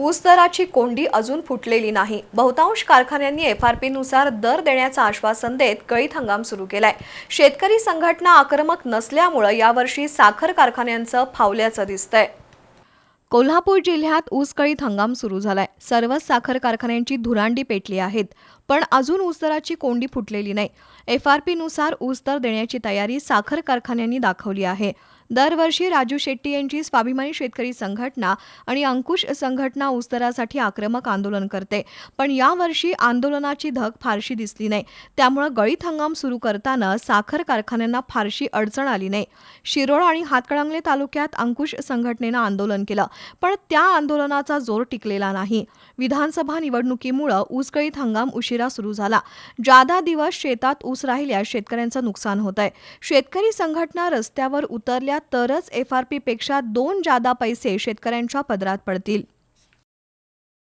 ऊस दराची कोंडी अजून फुटलेली नाही. बहुतांश कारखान्यांनी एफ आर पीनुसार दर देण्याचं आश्वासन देत गळीत हंगाम सुरू केलाय. शेतकरी संघटना आक्रमक नसल्यामुळं यावर्षी साखर कारखान्यांचं फावल्याचं दिसतंय. कोल्हापूर जिल्ह्यात ऊस कळीत हंगाम सुरू झालाय. सर्वच साखर कारखान्यांची धुरांडी पेटली आहेत पण अजून ऊस दराची कोंडी फुटलेली नाही. एफ आर पीनुसार ऊस दर देण्याची तयारी साखर कारखान्यांनी दाखवली आहे. दरवर्षी राजू शेट्टी यांची स्वाभिमानी शेतकरी संघटना आणि अंकुश संघटना उस्तरासाठी आक्रमक आंदोलन करते. पण यावर्षी आंदोलनाची धग फारशी दिसली नाही. त्यामुळं गळीत हंगाम सुरू करताना साखर कारखान्यांना फारशी अडचण आली नाही. शिरोळ आणि हातकणंगले तालुक्यात अंकुश संघटनेनं आंदोलन केलं पण त्या आंदोलनाचा जोर टिकलेला नाही. विधानसभा निवडणुकीमुळं ऊसगळीत हंगाम उशिरा सुरू झाला. जादा दिवस शेतात ऊस राहिल्यास शेतकऱ्यांचं नुकसान होत आहे शेतकरी संघटना रस्त्यावर उतरल्या तरच एफ आर दोन जादा पैसे शेतकऱ्यांच्या पदरात पडतील.